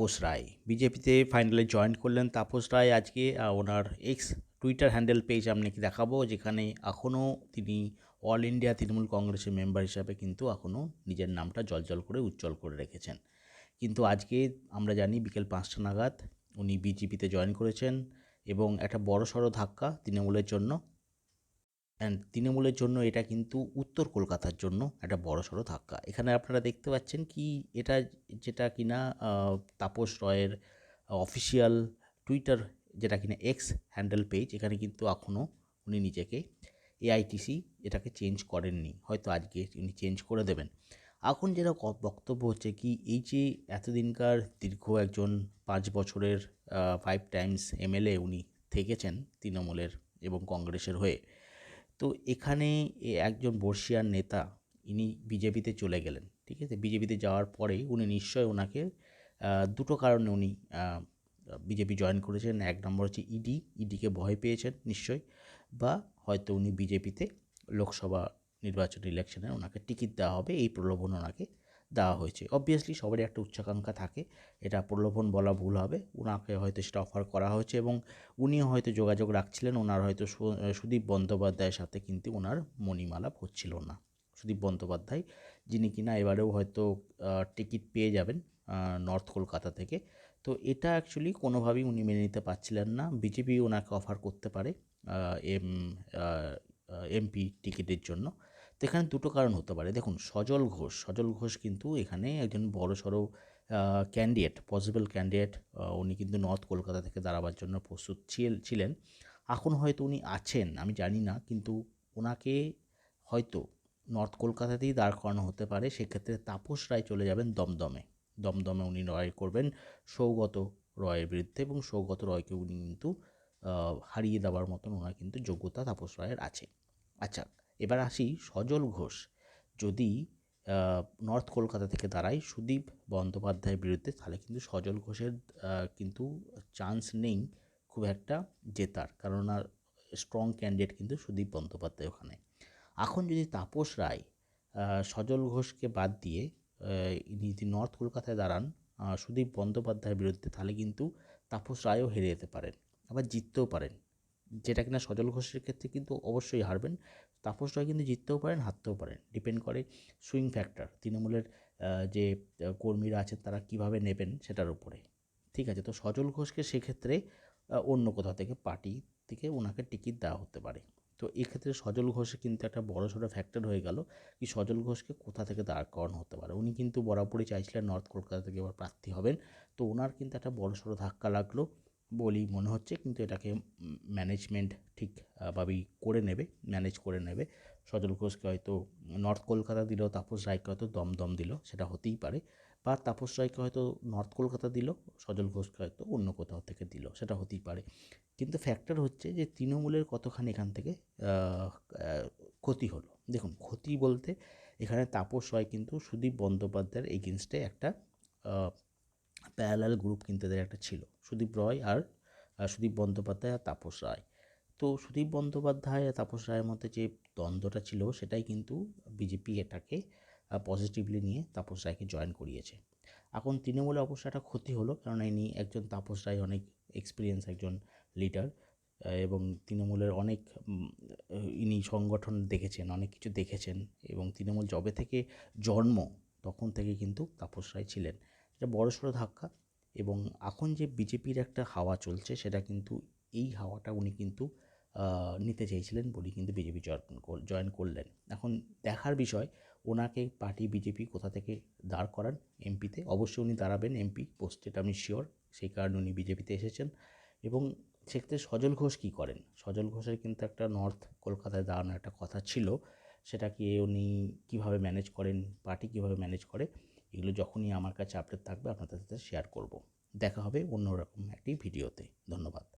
তাপস রায়। বিজেপিতে ফাইনালে জয়েন করলেন তাপস রায়। আজকে ওনার এক্স টুইটার হ্যান্ডেল পেজ আপনাকে দেখাবো, যেখানে এখনও তিনি অল ইন্ডিয়া তৃণমূল কংগ্রেসের মেম্বার হিসাবে কিন্তু এখনও নিজের নামটা জলজল করে উজ্জ্বল করে রেখেছেন। কিন্তু আজকে আমরা জানি বিকেল পাঁচটা নাগাদ উনি বিজেপিতে জয়েন করেছেন এবং একটা বড় সড়ো ধাক্কা তৃণমূলের জন্য অ্যান্ড তৃণমূলের জন্য এটা কিন্তু উত্তর কলকাতার জন্য একটা বড় সড়ো ধাক্কা। এখানে আপনারা দেখতে পাচ্ছেন কি এটা যেটা কিনা তাপস রয়ের অফিসিয়াল টুইটার যেটা কিনা এক্স হ্যান্ডেল পেজ এখানে কিন্তু এখনও উনি নিজেকে এআইটিসি এটাকে চেঞ্জ করেননি। হয়তো আজকে উনি চেঞ্জ করে দেবেন। এখন যেটা বক্তব্য হচ্ছে কি, এই যে এতদিনকার দীর্ঘ একজন পাঁচ বছরের ফাইভ টাইমস এমএলএ উনি থেকেছেন তৃণমূলের এবং কংগ্রেসের হয়ে তো এখানে একজন বর্ষিয়ার নেতা, ইনি বিজেপিতে চলে গেলেন, ঠিক আছে? বিজেপিতে যাওয়ার পরে উনি নিশ্চয় ওনাকে দুটো কারণে উনি বিজেপি জয়েন করেছেন এক নম্বর হচ্ছে ইডি ইডিকে ভয় পেয়েছেন নিশ্চয় বা হয়তো উনি বিজেপিতে লোকসভা নির্বাচন ইলেকশনে ওনাকে টিকিট দেওয়া হবে, এই প্রলোভন ওনাকে দেওয়া হয়েছে। অবভিয়াসলি সবারই একটা উচ্চাকাঙ্ক্ষা থাকে, এটা প্রলোভন বলা ভুল হবে। ওনাকে হয়তো সেটা অফার করা হয়েছে এবং উনিও হয়তো যোগাযোগ রাখছিলেন ওনার হয়তো সুদীপ বন্দ্যোপাধ্যায়ের সাথে কিন্তু ওনার মণিমালাপ হচ্ছিল না। সুদীপ বন্দ্যোপাধ্যায়, যিনি কিনা এবারেও হয়তো টিকিট পেয়ে যাবেন নর্থ কলকাতা থেকে। তো এটা অ্যাকচুয়ালি কোনোভাবেই উনি মেনে নিতে পারছিলেন না। বিজেপি ওনাকে অফার করতে পারে এম এমপি টিকিটের জন্য। তো এখানে দুটো কারণ হতে পারে। দেখুন, সজল ঘোষ সজল ঘোষ কিন্তু এখানে একজন বড় সড়ো ক্যান্ডিডেট পসিবল ক্যান্ডিডেট উনি কিন্তু নর্থ কলকাতা থেকে দাঁড়াবার জন্য প্রস্তুত ছিল- ছিলেন। এখন হয়তো উনি আছেন, আমি জানি না, কিন্তু ওনাকে হয়তো নর্থ কলকাতাতেই দাঁড় করানো হতে পারে। সেক্ষেত্রে তাপস রায় চলে যাবেন দমদমে। দমদমে উনি লড়াই করবেন সৌগত রয়ের বিরুদ্ধে এবং সৌগত রয়কে উনি কিন্তু হারিয়ে দেওয়ার মতন ওনার কিন্তু যোগ্যতা তাপস রায়ের আছে। আচ্ছা এবার আসি সজল ঘোষ। যদি নর্থ কলকাতা থেকে দাঁড়ায় সুদীপ বন্দ্যোপাধ্যায়ের বিরুদ্ধে, তাহলে কিন্তু সজল ঘোষের কিন্তু চান্স নেই খুব একটা জেতার। ওনার স্ট্রং ক্যান্ডিডেট কিন্তু সুদীপ বন্দ্যোপাধ্যায় ওখানে। এখন যদি তাপস রায় সজল ঘোষকে বাদ দিয়ে ইনি যদি নর্থ কলকাতায় দাঁড়ান সুদীপ বন্দ্যোপাধ্যায়ের বিরুদ্ধে, তাহলে কিন্তু তাপস রায়ও হেরে যেতে পারেন। আবার জিততেও পারেন। যেটা কিনা সজল ঘোষের ক্ষেত্রে কিন্তু অবশ্যই হারবেন। তাপস রায় কিন্তু জিততেও পারেন, হারতেও পারেন। ডিপেন্ড করে সুইং ফ্যাক্টর তৃণমূলের যে কর্মীরা আছেন তারা কীভাবে নেবেন সেটার উপরে। ঠিক আছে, তো সজল ঘোষকে সেক্ষেত্রে অন্য কোথাও থেকে পার্টি থেকে ওনাকে টিকিট দেওয়া হতে পারে। তো এক্ষেত্রে সজল ঘোষে কিন্তু একটা বড় সড়ো ফ্যাক্টর হয়ে গেল কি সজল ঘোষকে কোথা থেকে দাঁড় করানো হতে পারে। উনি কিন্তু বরাবরই চাইছিলেন নর্থ কলকাতা থেকে এবার প্রার্থী হবেন। তো ওনার কিন্তু একটা বড় সড়ো ধাক্কা লাগল। বলেই মনে হচ্ছে কিন্তু এটাকে ম্যানেজমেন্ট ঠিক আহ, করে নেবে ম্যানেজ করে নেবে। সজল ঘোষকে হয়তো নর্থ কলকাতা দিল তাপস রায়কে হয়তো দমদম দিল সেটা হতেই পারে। বা তাপস রায়কে হয়তো নর্থ কলকাতা দিল সজল ঘোষকে হয়তো অন্য কোথাও থেকে দিল সেটা হতেই পারে। কিন্তু ফ্যাক্টর হচ্ছে যে তৃণমূলের কতখানি এখান থেকে ক্ষতি হলো। দেখুন ক্ষতি বলতে এখানে তাপস রায় কিন্তু সুদীপ বন্দ্যোপাধ্যায়ের এগেনস্টে একটা প্যারালাল গ্রুপ কিন্তু এদের একটা ছিল। সুদীপ রয় আর সুদীপ বন্দ্যোপাধ্যায় আর তাপস রায়। তো সুদীপ বন্দ্যোপাধ্যায় আর তাপস রায়ের মধ্যে যে দ্বন্দ্বটা ছিল, সেটাই কিন্তু বিজেপি এটাকে পজিটিভলি নিয়ে তাপস রায়কে জয়েন করিয়েছে। এখন তৃণমূলে অবশ্য একটা ক্ষতি হলো কারণ ইনি একজন তাপস রায় অনেক এক্সপিরিয়েন্স একজন লিডার এবং তৃণমূলের অনেক ইনি সংগঠন দেখেছেন, অনেক কিছু দেখেছেন, এবং তৃণমূল জবে থেকে জন্ম, তখন থেকে কিন্তু তাপস রায় ছিলেন। এটা বড়সড় ধাক্কা এবং এখন যে বিজেপির একটা হাওয়া চলছে সেটা কিন্তু এই হাওয়াটা উনি কিন্তু নিতে চেয়েছিলেন বলেই কিন্তু বিজেপি জয়েন করলেন। এখন দেখার বিষয়, ওনাকে পার্টি বিজেপি কোথা থেকে দাঁড় করান? এমপিতে। অবশ্যই উনি দাঁড়াবেন এমপি পোস্টে, এটা আমি শিওর সেই কারণে উনি বিজেপিতে এসেছেন। এবং সেক্ষেত্রে সজল ঘোষ কী করেন? সজল ঘোষের কিন্তু একটা নর্থ কলকাতায় দাঁড়ানোর একটা কথা ছিল। সেটাকে উনি কীভাবে ম্যানেজ করেন? পার্টি কীভাবে ম্যানেজ করে? এগুলো যখনই আমার কাছে আপডেট থাকবে, আপনাদের সাথে শেয়ার করব। দেখা হবে অন্যরকম একটি ভিডিওতে ধন্যবাদ।